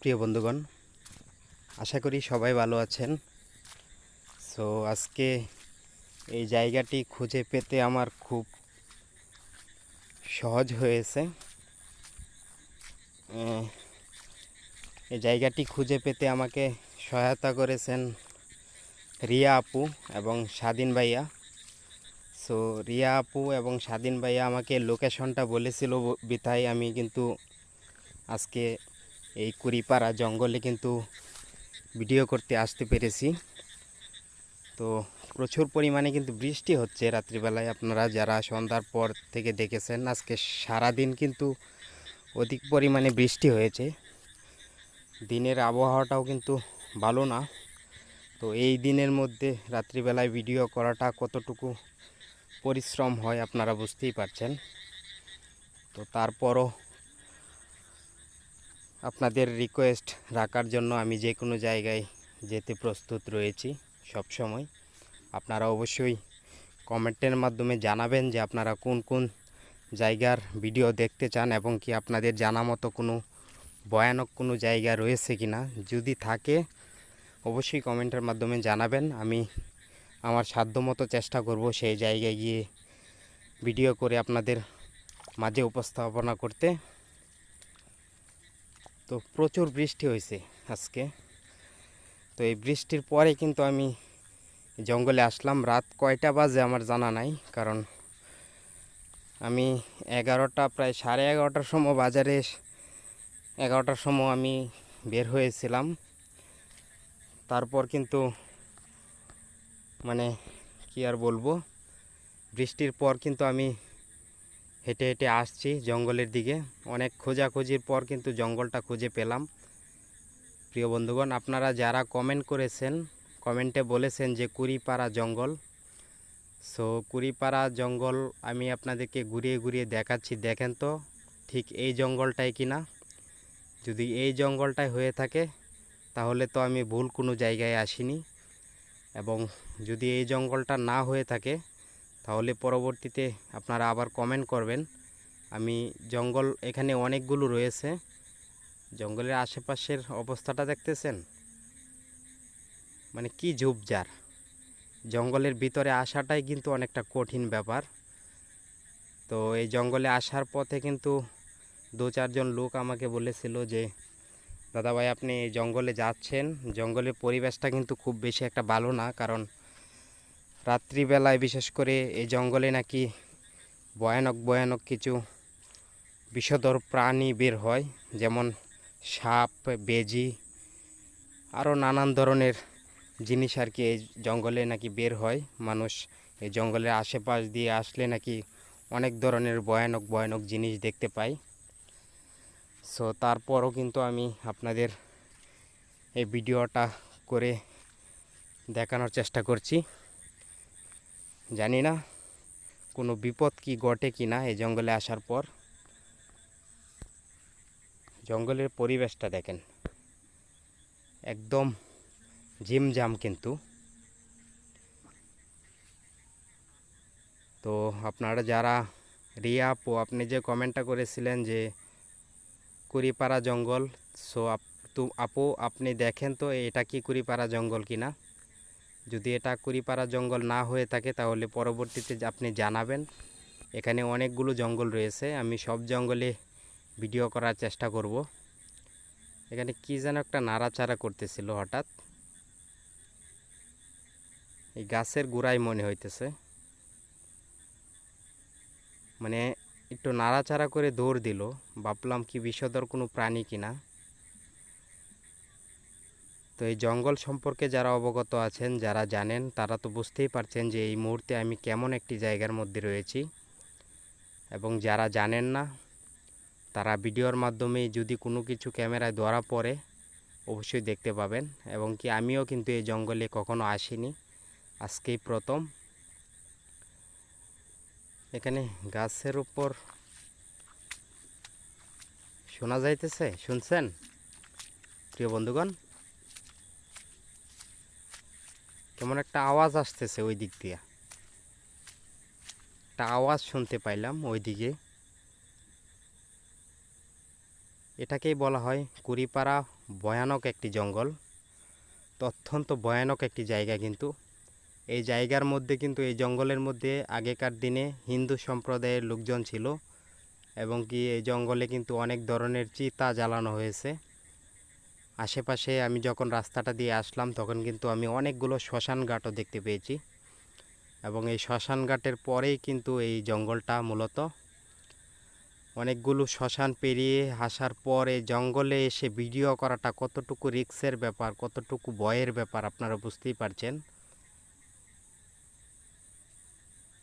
প্রিয় বন্ধুগণ, আশা করি সবাই ভালো আছেন। সো আজকে এই জায়গাটি খুঁজে পেতে আমার খুব সহজ হয়েছে। এই জায়গাটি খুঁজে পেতে আমাকে সহায়তা করেছেন রিয়া আপু এবং স্বাধীন ভাইয়া। সো রিয়া আপু এবং স্বাধীন ভাইয়া আমাকে লোকেশনটা বলেছিল বিথায়। আমি কিন্তু আজকে এই কুড়িপাড়া জঙ্গলে কিন্তু ভিডিও করতে আসতে পেরেছি। তো প্রচুর পরিমাণে কিন্তু বৃষ্টি হচ্ছে রাত্রিবেলায়। আপনারা যারা সন্ধ্যার পর থেকে দেখেছেন, আজকে সারাদিন কিন্তু অধিক পরিমাণে বৃষ্টি হয়েছে। দিনের আবহাওয়াটাও কিন্তু ভালো না। তো এই দিনের মধ্যে রাত্রিবেলায় ভিডিও করাটা কতটুকু পরিশ্রম হয় আপনারা বুঝতেই পারছেন। তো তারপরও আপনাদের রিকোয়েস্ট রাখার জন্য আমি যে কোনো জায়গায় যেতে প্রস্তুত রয়েছি সব সময়। আপনারা অবশ্যই কমেন্টের মাধ্যমে জানাবেন যে আপনারা কোন কোন জায়গার ভিডিও দেখতে চান এবং কি আপনাদের জানা মতো কোনো ভয়ানক কোনো জায়গা রয়েছে কি না। যদি থাকে, অবশ্যই কমেন্টের মাধ্যমে জানাবেন। আমি আমার সাধ্যমতো চেষ্টা করব সেই জায়গায় গিয়ে ভিডিও করে আপনাদের মাঝে উপস্থাপনা করতে। তো প্রচুর বৃষ্টি হয়েছে আজকে। তো এই বৃষ্টির পরে কিন্তু আমি জঙ্গলে আসলাম। রাত কয়টা বাজে আমার জানা নাই, কারণ আমি এগারোটা, প্রায় সাড়ে এগারোটার সময় বাজারে এগারোটার সময় আমি বের হয়েছিলাম। তারপর কিন্তু মানে কি আর বলব, বৃষ্টির পর কিন্তু আমি হেঁটে হেঁটে আসছি জঙ্গলের দিকে। অনেক খোঁজাখুঁজির পর কিন্তু জঙ্গলটা খুঁজে পেলাম। প্রিয় বন্ধুগণ, আপনারা যারা কমেন্ট করেছেন কমেন্টে বলেছেন যে কুড়িপাড়া জঙ্গল। সো কুড়িপাড়া জঙ্গল আমি আপনাদেরকে ঘুরিয়ে ঘুরিয়ে দেখাচ্ছি। দেখেন তো, ঠিক এই জঙ্গলটাই কি না যদি এই জঙ্গলটাই হয়ে থাকে, তাহলে তো আমি ভুল কোনো জায়গায় আসিনি। এবং যদি এই জঙ্গলটা না হয়ে থাকে তাহলে পরবর্তীতে আপনারা আবার কমেন্ট করবেন। আমি জঙ্গল, এখানে অনেকগুলো রয়েছে। জঙ্গলের আশেপাশের অবস্থাটা দেখতেছেন? মানে কি ঝোপঝাড়। জঙ্গলের ভিতরে আসাটাই কিন্তু অনেকটা কঠিন ব্যাপার। তো এই জঙ্গলে আসার পথে কিন্তু দু চারজন লোক আমাকে বলেছিল যে দাদা ভাই আপনি জঙ্গলে যাচ্ছেন। জঙ্গলের পরিবেশটা কিন্তু খুব বেশি একটা ভালো না, কারণ রাত্রিবেলায় বিশেষ করে এই জঙ্গলে নাকি ভয়ানক ভয়ানক কিছু বিষধর প্রাণী বের হয়, যেমন সাপ, বেজি, আরও নানান ধরনের জিনিস আর কি এই জঙ্গলে নাকি বের হয়। মানুষ এই জঙ্গলের আশেপাশ দিয়ে আসলে নাকি অনেক ধরনের ভয়ানক ভয়ানক জিনিস দেখতে পাই। সো তারপরও কিন্তু আমি আপনাদের এই ভিডিওটা করে দেখানোর চেষ্টা করছি। জানি না কোনো বিপদ কি ঘটে কি না এই জঙ্গলে আসার পর। জঙ্গলের পরিবেশটা দেখেন। একদম ঝিমঝাম কিন্তু। তো আপনারা যারা রিয়া আপু, আপনি যে কমেন্টটা করেছিলেন যে কুড়িপাড়া জঙ্গল, সো আপু আপনি দেখেন তো এটা কি কুড়িপাড়া জঙ্গল কিনা? যদি এটা কুড়িপাড়া জঙ্গল না হয়ে থাকে, তাহলে পরবর্তীতে আপনি জানাবেন। এখানে অনেকগুলো জঙ্গল রয়েছে, আমি সব জঙ্গলে ভিডিও করার চেষ্টা করব। এখানে কি যেন একটা নাড়াচাড়া করতেছিল হঠাৎ। এই গাছের গোড়ায় মনে হইতেছে। মানে একটু নাড়াচাড়া করে দৌড় দিল, ভাবলাম কি বিষধর কোনো প্রাণী কিনা। তো এই জঙ্গল সম্পর্কে যারা অবগত আছেন, যারা জানেন, তারা তো বুঝতেই পারছেন যে এই মুহূর্তে আমি কেমন একটি জায়গার মধ্যে রয়েছি। এবং যারা জানেন না, তারা ভিডিওর মাধ্যমে যদি কোনো কিছু ক্যামেরায় ধরা পড়ে, অবশ্যই দেখতে পাবেন। এবং কি আমিও কিন্তু এই জঙ্গলে কখনো আসিনি। আজকেই প্রথম। এখানে গাছের উপর শোনা যাইতেছে? শুনছেন? প্রিয় বন্ধুগণ কেমন একটা আওয়াজ আসতেছে ওই দিক দিয়ে। একটা আওয়াজ শুনতে পাইলাম ওই দিকে এটাকেই বলা হয় কুড়িপাড়া ভয়ানক একটি জঙ্গল। তো অত্যন্ত ভয়ানক একটি জায়গা কিন্তু। এই জায়গার মধ্যে কিন্তু, এই জঙ্গলের মধ্যে আগেকার দিনে হিন্দু সম্প্রদায়ের লোকজন ছিল। এবং কি এই জঙ্গলে কিন্তু অনেক ধরনের চিতা জ্বালানো হয়েছে। আশেপাশে আমি যখন রাস্তাটা দিয়ে আসলাম, তখন কিন্তু আমি অনেকগুলো শ্মশান ঘাটও দেখতে পেয়েছি। এবং এই শ্মশান ঘাটের পরেই কিন্তু এই জঙ্গলটা মূলত। অনেকগুলো শ্মশান পেরিয়ে আসার পর জঙ্গলে এসে ভিডিও করাটা কতটুকু রিক্সের ব্যাপার, কতটুকু ভয়ের ব্যাপার আপনারা বুঝতেই পারছেন।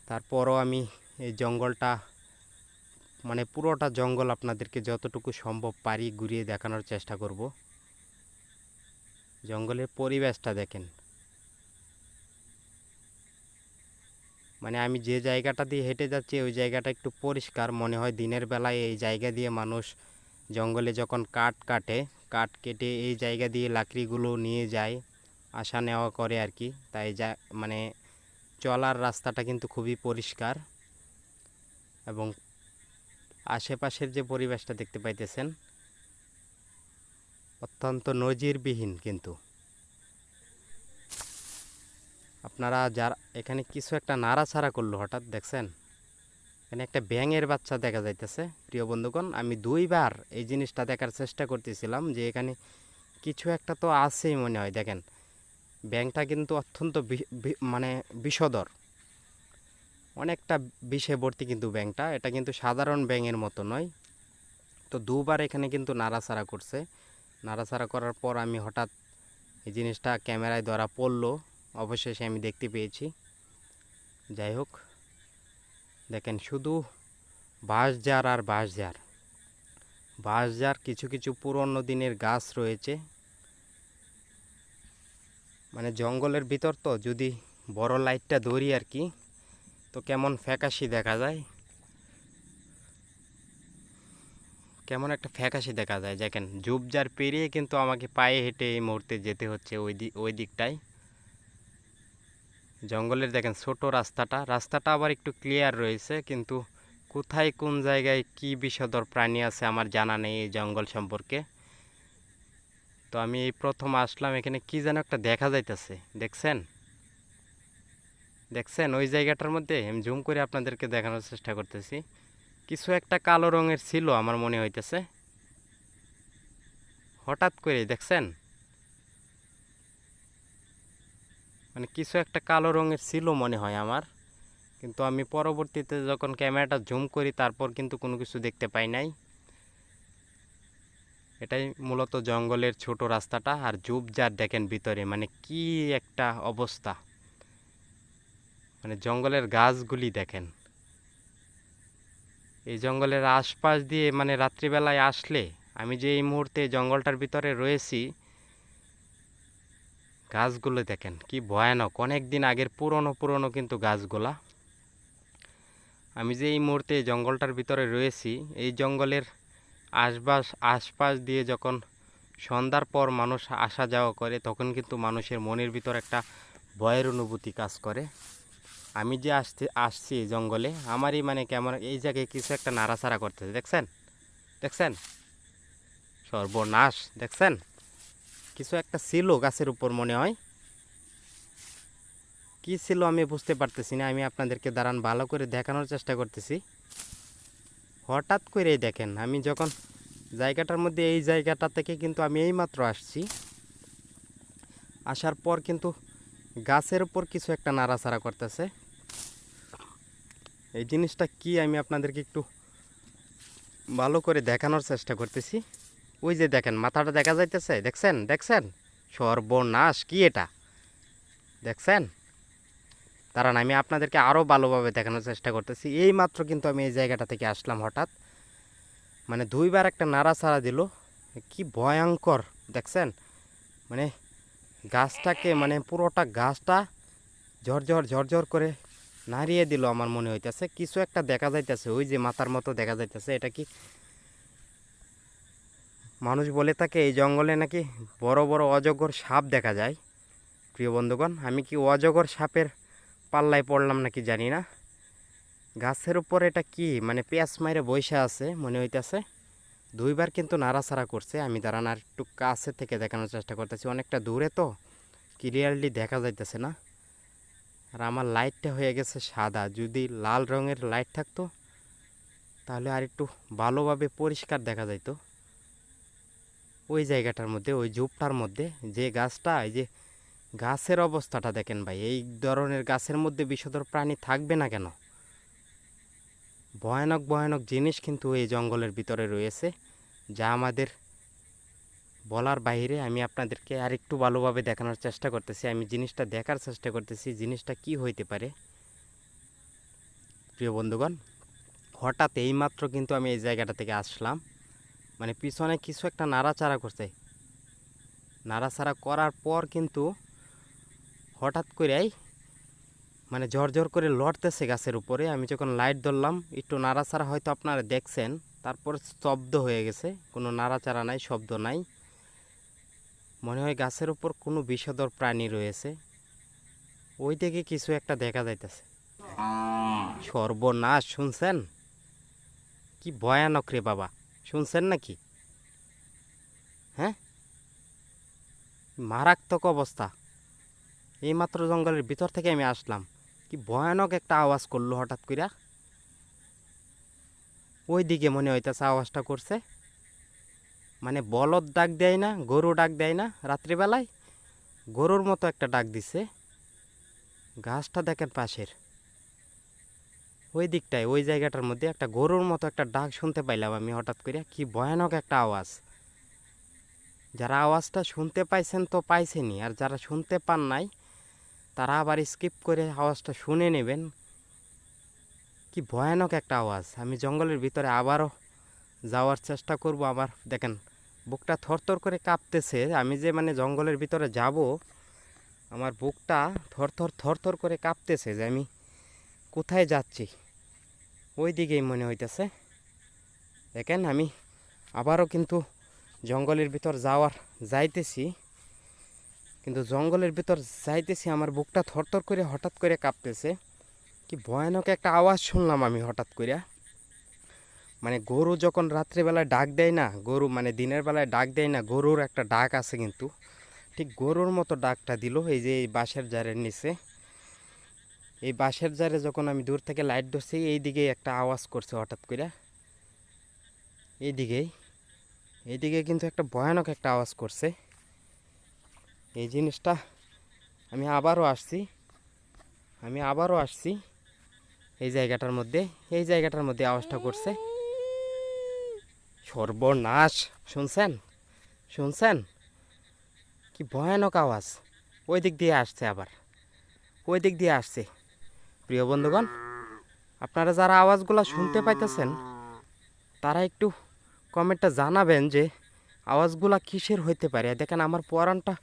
তারপরও আমি এই জঙ্গলটা মানে পুরোটা জঙ্গল আপনাদেরকে যতটুকু সম্ভব পারি ঘুরিয়ে দেখানোর চেষ্টা করব। জঙ্গলের পরিবেশটা দেখেন। মানে আমি যে জায়গাটা দিয়ে হেঁটে যাচ্ছি, ওই জায়গাটা একটু পরিষ্কার। মনে হয় দিনের বেলায় এই জায়গা দিয়ে মানুষ জঙ্গলে যখন কাঠ কাটে, কাঠ কেটে এই জায়গা দিয়ে লাকড়িগুলো নিয়ে যায়, আসা নেওয়া করে আর কি। তাই যা মানে চলার রাস্তাটা কিন্তু খুবই পরিষ্কার এবং আশেপাশের যে পরিবেশটা দেখতে পাইতেছেন অত্যন্ত নজিরবিহীন কিন্তু। আপনারা যার এখানে কিছু একটা নাড়াছাড়া করল হঠাৎ দেখছেন? এখানে একটা ব্যাঙের বাচ্চা দেখা যাইতেছে। প্রিয় বন্ধুগণ, আমি দুইবার এই জিনিসটা দেখার চেষ্টা করতেছিলাম যে এখানে কিছু একটা তো আছেই মনে হয়, দেখেন। ব্যাঙটা কিন্তু অত্যন্ত মানে বিষদর অনেকটা বিষে ভর্তি কিন্তু ব্যাঙটা। এটা কিন্তু সাধারণ ব্যাঙের মতো নয়। তো দুবার এখানে কিন্তু নাড়াচাড়া করছে। নাড়াচাড়া করার পর আমি হঠাৎ এই জিনিসটা ক্যামেরায় ধরা পড়ল। অবশেষে আমি দেখতে পেয়েছি। যাই হোক, দেখেন শুধু বাঁশঝাড় আর বাঁশঝাড়। বাঁশঝাড় কিছু কিছু পুরনো দিনের গাছ রয়েছে। মানে জঙ্গলের ভিতর তো, যদি বড় লাইটটা ধরি আর কি, তো কেমন ফ্যাকাশি দেখা যায়। কেমন একটা ফ্যাকাশি দেখা যায়। দেখেন ঝুপঝাড় পেরিয়ে কিন্তু আমাকে পায়ে হেঁটে এই মুহূর্তে যেতে হচ্ছে ওই দিক ওই দিকটায়। জঙ্গলের দেখেন ছোট রাস্তাটা। রাস্তাটা আবার একটু ক্লিয়ার রয়েছে, কিন্তু কোথায় কোন জায়গায় কি বিষধর প্রাণী আছে আমার জানা নেই এই জঙ্গল সম্পর্কে। তো আমি এই প্রথম আসলাম, এখানে কি যেন একটা দেখা যাইতেছে। দেখছেন? দেখছেন? ওই জায়গাটার মধ্যে, আমি জুম করে আপনাদেরকে দেখানোর চেষ্টা করতেছি। কিছু একটা কালো রঙের ছিল আমার মনে হইতেছে। হঠাৎ করে, দেখছেন? মানে কিছু একটা কালো রঙের ছিল মনে হয় আমার। কিন্তু আমি পরবর্তীতে যখন ক্যামেরাটা জুম করি, তারপর কিন্তু কোনো কিছু দেখতে পাই নাই। এটাই মূলত জঙ্গলের ছোট রাস্তাটা আর ঝোপঝাড় দেখেন ভিতরে মানে কি একটা অবস্থা। মানে জঙ্গলের গাছগুলি দেখেন। এই জঙ্গলের আশপাশ দিয়ে মানে রাত্রিবেলায় আসলে আমি যে এই মুহূর্তে জঙ্গলটার ভিতরে রয়েছি, গাছগুলো দেখেন কি ভয়ানক। অনেক দিন আগের পুরনো পুরনো কিন্তু গাছগুলা। আমি যে এই মুহূর্তে জঙ্গলটার ভিতরে রয়েছি, এই জঙ্গলের আশপাশ আশপাশ দিয়ে যখন সন্ধ্যার পর মানুষ আসা যাওয়া করে, তখন কিন্তু মানুষের মনের ভিতর একটা ভয়ের অনুভূতি কাজ করে। আমি যে আসতে, আসছি জঙ্গলে, আমারই মানে কেমন, এই জায়গায় কিছু একটা নাড়াচাড়া করতেছে, দেখছেন? দেখছেন? সর্বনাশ, দেখছেন? কিছু একটা ছিল গাছের উপর মনে হয়। কি ছিল আমি বুঝতে পারতেছি না, আমি আপনাদেরকে দাঁড়ান ভালো করে দেখানোর চেষ্টা করতেছি। হঠাৎ করেই দেখেন, আমি যখন জায়গাটার মধ্যে, এই জায়গাটা থেকে কিন্তু আমি এইমাত্র আসছি। আসার পর কিন্তু গাছের উপর কিছু একটা নাড়াচাড়া করতেছে। এই জিনিসটা কি আমি আপনাদেরকে একটু ভালো করে দেখানোর চেষ্টা করতেছি। ওই যে দেখেন, মাথাটা দেখা যাইতেছে, দেখছেন? দেখছেন? সর্বনাশ, কি এটা? দেখছেন? দাঁড়ান, আমি আপনাদেরকে আরও ভালোভাবে দেখানোর চেষ্টা করতেছি। এই মাত্র কিন্তু আমি এই জায়গাটা থেকে আসলাম হঠাৎ। মানে দুইবার একটা নাড়াচাড়া দিল। কি ভয়ঙ্কর, দেখছেন? মানে গাছটাকে মানে পুরোটা গাছটা ঝরঝর ঝরঝর করে নাড়িয়ে দিল আমার মনে হইতেছে, কিছু একটা দেখা যাইতেছে, ওই যে মাথার মতো দেখা যাইতেছে, এটা কি? মানুষ বলে থাকে, এই জঙ্গলে নাকি বড় বড় অজগর সাপ দেখা যায়। প্রিয় বন্ধুগণ, আমি কি অজগর সাপের পাল্লায় পড়লাম নাকি জানি না। গাছের উপর এটা কি? মানে পেঁয়াজ মাইরে বৈশা আছে, মনে হইতেছে। দুইবার কিন্তু নাড়াচাড়া করছে, আমি দাঁড়ান আর একটু কাছে থেকে দেখানোর চেষ্টা করতেছি, অনেকটা দূরে তো ক্লিয়ারলি দেখা যাইতেছে না। আর আমার লাইটটা হয়ে গেছে সাদা। যদি লাল রঙের লাইট থাকতো, তাহলে আর একটু ভালোভাবে পরিষ্কার দেখা যাইতো। ওই জায়গাটার মধ্যে, ওই ঝোপটার মধ্যে, যে গাছটা, এই যে গাছের অবস্থাটা দেখেন ভাই, এই ধরনের গাছের মধ্যে বিষধর প্রাণী থাকবে না কেন? ভয়ানক ভয়ানক জিনিস কিন্তু এই জঙ্গলের ভিতরে রয়েছে, যা আমাদের বলার বাইরে আমি আপনাদেরকে আর একটু ভালোভাবে দেখানোর চেষ্টা করতেছি। আমি জিনিসটা দেখার চেষ্টা করতেছি, জিনিসটা কি হইতে পারে। প্রিয় বন্ধুগণ, হঠাৎ এইমাত্র কিন্তু আমি এই জায়গাটা থেকে আসলাম। মানে পিছনে কিছু একটা নাড়াচাড়া করছে। নাড়াচাড়া করার পর কিন্তু হঠাৎ করেই মানে ঝর ঝর করে লড়তেছে গাছের উপরে। আমি যখন লাইট ধরলাম, একটু নাড়াচাড়া হয়তো আপনারা দেখছেন, তারপর স্তব্ধ হয়ে গেছে। কোনো নাড়াচাড়া নাই, শব্দ নাই। মনে হয় গাছের উপর কোনো বিষধর প্রাণী রয়েছে। ওই দিকে কিছু একটা দেখা যাইতেছে। সর্বনাশ, শুনছেন? কি ভয়ানক রে বাবা, শুনছেন নাকি? হ্যাঁ? মারাত্মক অবস্থা। এইমাত্র জঙ্গলের ভিতর থেকে আমি আসলাম। কি ভয়ানক একটা আওয়াজ করল হঠাৎ কইরা। ওই দিকে মনে হইতেছে আওয়াজটা করছে। মানে বলদ ডাক দেয় না, গরু ডাক দেয় না, রাত্রিবেলায় গরুর মতো একটা ডাক দিছে। গাছটা দেখেন পাশের। ওই দিকটায়, ওই জায়গাটার মধ্যে একটা গরুর মতো একটা ডাক শুনতে পাইলাম আমি হঠাৎ করে কি ভয়ানক একটা আওয়াজ। যারা আওয়াজটা শুনতে পাইছেন তো পাইছেনই, আর যারা শুনতে পান নাই, তারা আবার স্কিপ করে আওয়াজটা শুনে নেবেন। কি ভয়ানক একটা আওয়াজ। আমি জঙ্গলের ভিতরে আবারও যাওয়ার চেষ্টা করব আমার। দেখেন, বুকটা থরথর করে কাঁপতেছে। আমি যে মানে জঙ্গলের ভিতরে যাব, আমার বুকটা থরথর থরথর করে কাঁপতেছে যে আমি কোথায় যাচ্ছি। ওই দিকেই মনে হইতেছে। দেখেন, আমি আবারও কিন্তু জঙ্গলের ভিতর যাওয়ার যাইতেছি। কিন্তু জঙ্গলের ভিতর যাইতেছি, আমার বুকটা থরথর করে হঠাৎ করে কাঁপতেছে। কি ভয়ানক একটা আওয়াজ শুনলাম আমি হঠাৎ করে মানে গরু যখন রাত্রিবেলায় ডাক দেয় না, গরু মানে দিনের বেলায় ডাক দেয় না, গরুর একটা ডাক আছে কিন্তু। ঠিক গরুর মতো ডাকটা দিল এই যে এই বাঁশের জারের নিচে। এই বাঁশের জারে যখন আমি দূর থেকে লাইট ধরছি, এই দিকেই একটা আওয়াজ করছে হঠাৎ করে। এই দিকেই এইদিকে কিন্তু একটা ভয়ানক একটা আওয়াজ করছে। এই জিনিসটা আমি আবারও আসছি, আমি আবারও আসছি এই জায়গাটার মধ্যে, এই জায়গাটার মধ্যে আওয়াজটা করছে। সর্বনাশ, শুনছেন? শুনছেন? কি ভয়ানক আওয়াজ। ওই দিক দিয়ে আসছে আবার। ওই দিক দিয়ে আসছে। প্রিয় বন্ধুগণ, আপনারা যারা আওয়াজগুলো শুনতে পাইতেছেন, তারা একটু কমেন্টটা জানাবেন যে আওয়াজগুলা কিসের হইতে পারে। দেখেন আমার পরানটা,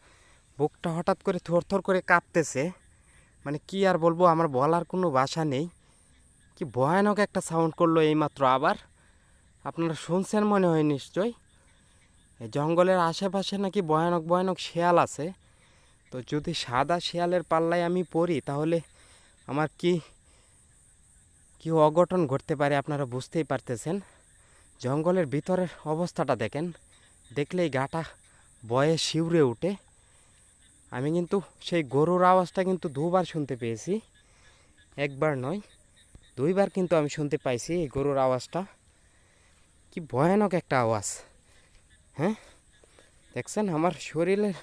বুকটা হঠাৎ করে থরথর করে কাঁপতেছে। মানে কি আর বলব, আমার বলার কোনো ভাষা নেই। কি ভয়ানক একটা সাউন্ড করল এইমাত্র আবার। আপনারা শুনছেন মনে হয় নিশ্চয়। জঙ্গলের আশেপাশে নাকি ভয়ানক ভয়ানক শেয়াল আছে। তো যদি সাদা শেয়ালের পাল্লায় আমি পড়ি, তাহলে আমার কি কি অঘটন ঘটতে পারে আপনারা বুঝতেই পারতেছেন। জঙ্গলের ভিতরের অবস্থাটা দেখেন। দেখলেই গাটা বয়ে শিউরে উঠে। আমি কিন্তু সেই গরুর আওয়াজটা কিন্তু দুবার শুনতে পেয়েছি। একবার নয়, দুইবার কিন্তু আমি শুনতে পাইছি এই গরুর আওয়াজটা। কি ভয়ানক একটা আওয়াজ। হ্যাঁ? দেখছেন, আমার শরীরের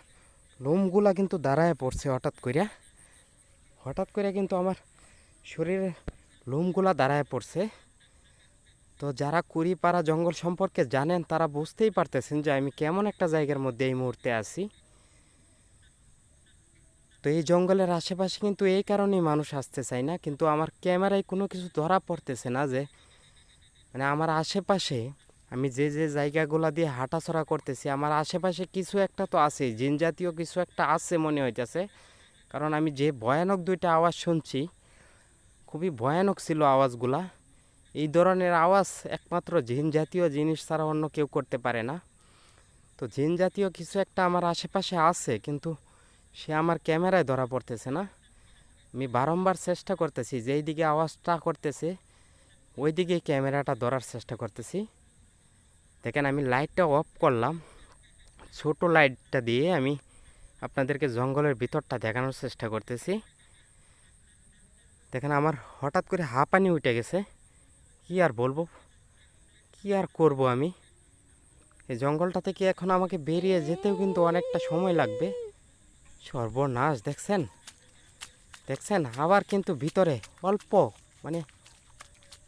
লোমগুলা কিন্তু দাঁড়ায় পড়ছে হঠাৎ করিয়া হঠাৎ করে কিন্তু আমার শরীরের লোমগুলা দাঁড়ায় পড়ছে। তো যারা কুড়িপাড়া জঙ্গল সম্পর্কে জানেন, তারা বুঝতেই পারতেছেন যে আমি কেমন একটা জায়গার মধ্যে এই মুহূর্তে আছি। তো এই জঙ্গলের আশেপাশে কিন্তু এই কারণেই মানুষ আসতে চায় না, কিন্তু আমার ক্যামেরায় কোনো কিছু ধরা পড়তেছে না যে মানে আমার আশেপাশে আমি যে যে জায়গাগুলো দিয়ে হাঁটাচড়া করতেছি, আমার আশেপাশে কিছু একটা তো আছে জিন জাতীয় কিছু একটা আছে মনে হইতেছে। কারণ আমি যে ভয়ানক দুইটা আওয়াজ শুনছি, খুবই ভয়ানক ছিল আওয়াজগুলা। এই ধরনের আওয়াজ একমাত্র জিন জাতীয় জিনিস ছাড়া অন্য কেউ করতে পারে না। তো জিন জাতীয় কিছু একটা আমার আশেপাশে আছে, কিন্তু সে আমার ক্যামেরায় ধরা পড়তেছে না। আমি বারংবার চেষ্টা করতেছি যেই দিকে আওয়াজটা করতেছে ওই দিকে ক্যামেরাটা ধরার চেষ্টা করতেছি। দেখেন আমি লাইটটা অফ করলাম। ছোট লাইটটা দিয়ে আমি আপনাদেরকে জঙ্গলের ভিতরটা দেখানোর চেষ্টা করতেছি। দেখেন আমার হঠাৎ করে হাঁপানি উঠে গেছে। কি আর বলব? কি আর করব আমি? এই জঙ্গলটা থেকে এখন আমাকে বেরিয়ে যেতেও কিন্তু অনেকটা সময় লাগবে। সর্বনাশ, দেখছেন? দেখছেন? আবার কিন্তু ভিতরে অল্প মানে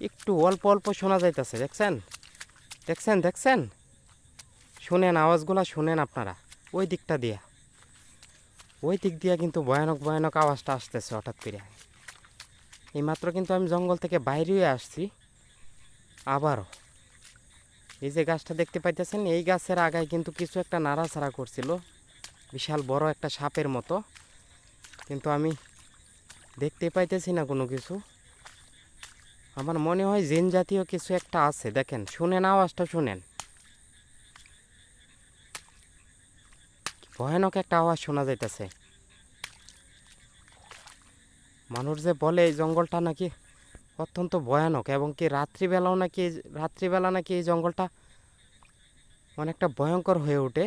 একটু অল্প অল্প শোনা যাইতেছে, দেখছেন? দেখছেন দেখছেন? শুনেন, আওয়াজগুলা শুনেন আপনারা, ওই দিকটা দিয়া। ওই দিক দিয়া কিন্তু ভয়ানক ভয়ানক আওয়াজটা আসতেছে হঠাৎ করে। এইমাত্র কিন্তু আমি জঙ্গল থেকে বাইরে আসছি, আবারও। এই যে গাছটা দেখতে পাইতেছেন, এই গাছের আগায় কিন্তু কিছু একটা নাড়াচাড়া করছিল, বিশাল বড় একটা সাপের মতো। কিন্তু আমি দেখতে পাইতেছি না কোনো কিছু। আমার মনে হয় জিন জাতীয় কিছু একটা আছে, দেখেন, শুনেন আওয়াজটা, শুনেন। ভয়ানক একটা আওয়াজ শোনা যাইতেছে। মানুষ যে বলে এই জঙ্গলটা নাকি অত্যন্ত ভয়ানক, এবং কি রাত্রিবেলাও নাকি রাত্রিবেলা নাকি এই জঙ্গলটা অনেকটা ভয়ঙ্কর হয়ে ওঠে।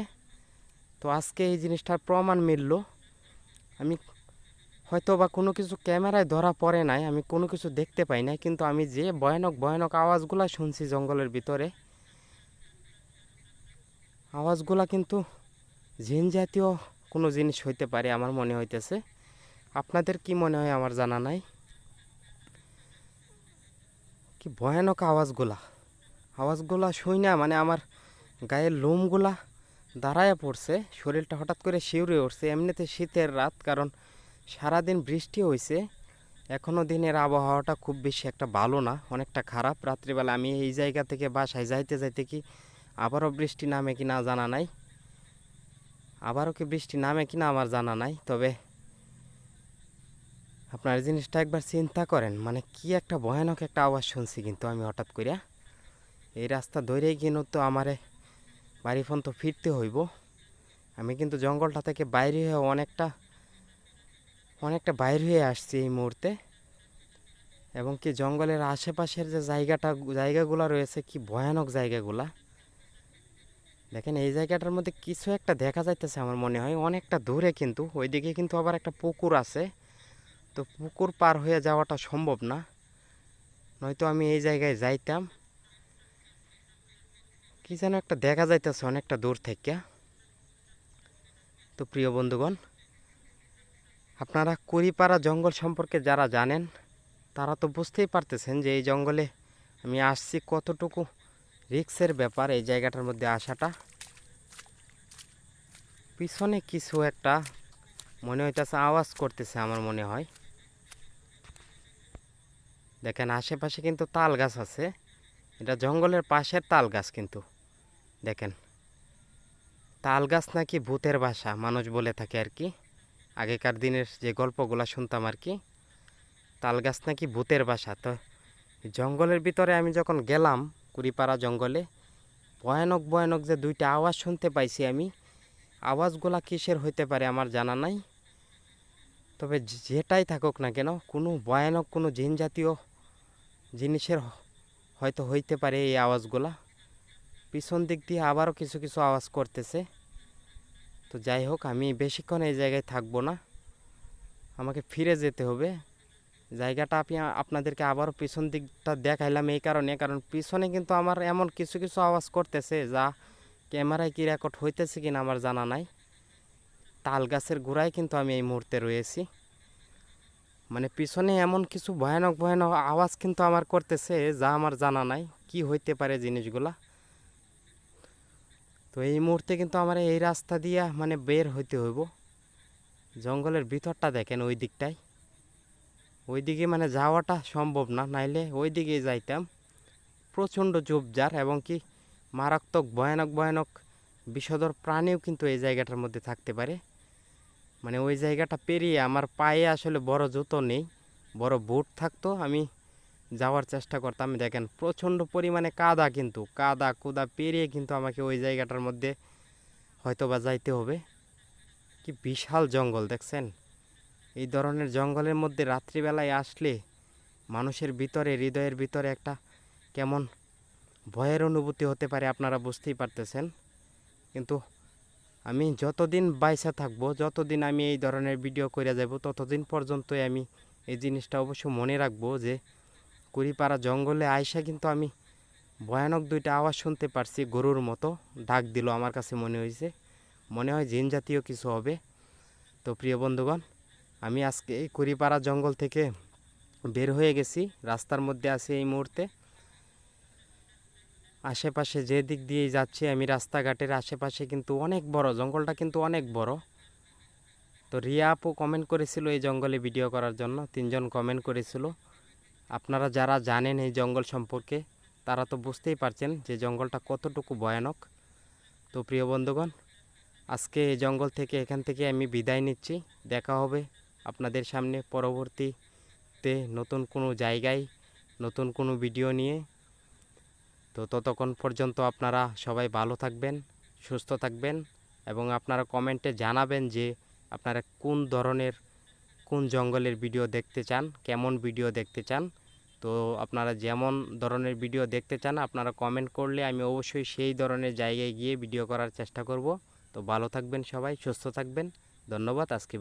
তো আজকে এই জিনিসটার প্রমাণ মিলল। আমি হয়তো বা কোনো কিছু ক্যামেরায় ধরা পড়ে নাই, আমি কোনো কিছু দেখতে পাই নাই, কিন্তু আমি যে ভয়ানক ভয়ানক আওয়াজগুলা শুনছি জঙ্গলের ভিতরে, আওয়াজগুলা কিন্তু জিন জাতীয় কোনো জিনিস হইতে পারে আমার মনে হইতেছে। আপনাদের কি মনে হয় আমার জানা নাই? কি ভয়ানক আওয়াজগুলা? আওয়াজগুলা শুই না মানে আমার গায়ের লোমগুলা দাঁড়ায় পড়ছে, শরীরটা হঠাৎ করে শিউরে উঠছে, এমনিতে শীতের রাত, কারণ সারাদিন বৃষ্টি হয়েছে এখনও দিনের আবহাওয়াটা খুব বেশি একটা ভালো না, অনেকটা খারাপ। রাত্রিবেলা আমি এই জায়গা থেকে বাসায় যাইতে যাইতে কি আবারও বৃষ্টি নামে কি না জানা নাই। আবারও কি বৃষ্টি নামে কি না আমার জানা নাই, তবে আপনার জিনিসটা একবার চিন্তা করেন মানে কি একটা ভয়ানক একটা আওয়াজ শুনছি কিন্তু আমি হঠাৎ করিয়া এই রাস্তা ধরেই কিনো তো আমারে বাড়ি ফোন তো ফিরতে হইব। আমি কিন্তু জঙ্গলটা থেকে বাইরে হয়ে অনেকটা অনেকটা বাইর হয়ে আসছি এই মুহূর্তে। এবং কি জঙ্গলের আশেপাশের যে জায়গাটা, জায়গাগুলো রয়েছে, কি ভয়ানক জায়গাগুলা। দেখেন, এই জায়গাটার মধ্যে কিছু একটা দেখা যাইতেছে আমার মনে হয়, অনেকটা দূরে কিন্তু। ওইদিকে কিন্তু আবার একটা পুকুর আছে। তো পুকুর পার হয়ে যাওয়াটা সম্ভব না। নয়তো আমি এই জায়গায় যাইতাম। কি যেন একটা দেখা যাইতেছে অনেকটা দূর থেকে। তো প্রিয় বন্ধুগণ আপনারা কুড়িপাড়া জঙ্গল সম্পর্কে যারা জানেন, তারা তো বুঝতেই পারতেছেন যে এই জঙ্গলে আমি আসছি কতটুকু রিক্সের ব্যাপার, এই জায়গাটার মধ্যে আসাটা। পিছনে কিছু একটা মনে হইতেছে আওয়াজ করতেছে আমার মনে হয়। দেখেন, আশেপাশে কিন্তু তাল গাছ আছে। এটা জঙ্গলের পাশের তাল গাছ কিন্তু। দেখেন তাল গাছ নাকি ভূতের বাসা, মানুষ বলে থাকে আর কি। আগেকার দিনের যে গল্পগুলা শুনতাম আর কি, তাল গাছ নাকি ভূতের বাসা। তো জঙ্গলের ভিতরে আমি যখন গেলাম, কুড়িপাড়া জঙ্গলে, ভয়ানক ভয়ানক যে দুইটা আওয়াজ শুনতে পাইছি আমি, আওয়াজগুলা কিসের হইতে পারে আমার জানা নাই। তবে যেটাই থাকুক না কেন, কোনো ভয়ানক, কোনো জিন জাতীয় জিনিসের হয়তো হইতে পারে এই আওয়াজগুলা। পিছন দিক দিয়ে আবারও কিছু কিছু আওয়াজ করতেছে। তো যাই হোক, আমি বেশিক্ষণ এই জায়গায় থাকব না। আমাকে ফিরে যেতে হবে। জায়গাটা আপনি, আপনাদেরকে আবারও পিছন দিকটা দেখাইলাম এই কারণে, কারণ পিছনে কিন্তু আমার এমন কিছু কিছু আওয়াজ করতেছে যা ক্যামেরায় কি রেকর্ড হইতেছে কিনা আমার জানা নাই। তাল গাছের গোড়ায় কিন্তু আমি এই মুহূর্তে রয়েছি। মানে পিছনে এমন কিছু ভয়ানক ভয়ানক আওয়াজ কিন্তু আমার করতেছে যা আমার জানা নাই। কি হইতে পারে জিনিসগুলা? তো এই মুহূর্তে কিন্তু আমার এই রাস্তা দিয়া মানে বের হইতে হইব। জঙ্গলের ভিতরটা দেখেন ওই দিকটায়। ওইদিকে মানে যাওয়াটা সম্ভব না, নাইলে ওই দিকেই যাইতাম। প্রচণ্ড জোপজার এবং কি মারাত্মক, ভয়ানক ভয়ানক বিষধর প্রাণীও কিন্তু এই জায়গাটার মধ্যে থাকতে পারে। মানে ওই জায়গাটা পেরিয়ে আমার পায়ে আসলে বড় জুতো নেই, বড় বুট থাকতো, আমি যাওয়ার চেষ্টা করতাম। দেখেন, প্রচণ্ড পরিমাণে কাদা কিন্তু, কাদা কুদা পেরিয়ে কিন্তু আমাকে ওই জায়গাটার মধ্যে হয়তো বা যাইতে হবে। কি বিশাল জঙ্গল, দেখছেন? এই ধরনের জঙ্গলের মধ্যে রাত্রিবেলায় আসলে মানুষের ভিতরে, হৃদয়ের ভিতরে একটা কেমন ভয়ের অনুভূতি হতে পারে, আপনারা বুঝতেই পারতেছেন। কিন্তু আমি যতদিন বাইসা থাকব, যতদিন আমি এই ধরনের ভিডিও করে যাব ততদিন পর্যন্তই আমি এই জিনিসটা অবশ্য মনে রাখব যে কুড়িপাড়া জঙ্গলে আয়সা কিন্তু আমি ভয়ানক দুইটা আওয়াজ শুনতে পারছি। গরুর মতো ডাক দিল আমার কাছে মনে হয়েছে মনে হয় জিন জাতীয় কিছু হবে। তো প্রিয় বন্ধুগণ, আমি আজকে এই কুড়িপাড়া জঙ্গল থেকে বের হয়ে গেছি। রাস্তার মধ্যে আছি এই মুহূর্তে। আশেপাশে যে দিক দিয়েই যাচ্ছি আমি রাস্তাঘাটের আশেপাশে কিন্তু অনেক বড়, জঙ্গলটা কিন্তু অনেক বড়। তো রিয়া আপু কমেন্ট করেছিল এই জঙ্গলে ভিডিও করার জন্য, তিনজন কমেন্ট করেছিল। আপনারা যারা জানেন এই জঙ্গল সম্পর্কে, তারা তো বুঝতেই পারছেন যে জঙ্গলটা কতটুকু ভয়ানক। তো প্রিয় বন্ধুগণ, আজকে এই জঙ্গল থেকে এখান থেকে আমি বিদায় নিচ্ছি। দেখা হবে আপনাদের সামনে পরবর্তীতে নতুন কোনো জায়গায়, নতুন কোনো ভিডিও নিয়ে। তো ততক্ষণ পর্যন্ত আপনারা সবাই ভালো থাকবেন, সুস্থ থাকবেন এবং আপনারা কমেন্টে জানাবেন যে আপনারা কোন ধরনের কোন জঙ্গলের ভিডিও দেখতে চান, কেমন ভিডিও দেখতে চান, তো আপনারা যেমন ধরনের ভিডিও দেখতে চান, আপনারা কমেন্ট করলে আমি অবশ্যই সেই ধরনের জায়গায় গিয়ে ভিডিও করার চেষ্টা করব। তো ভালো থাকবেন সবাই, সুস্থ থাকবেন। ধন্যবাদ, আজকে